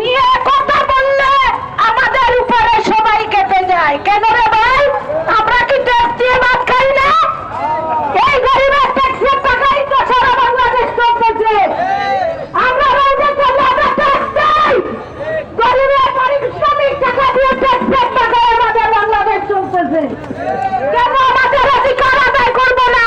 নিয়ে কথা বললে আমাদের উপরে সবাই কেটে যায়। কেন রে ভাই? আমরা কি ট্যাক্স দিয়ে ভাত খাই না? এই গরিবের ট্যাক্সের টাকাই তো সারা বাংলাদেশ চলতেছে। আমরা রোজে আমাদের বাংলাদেশ চলতেছে। কেন আমাদের অধিকার আদায় করব না?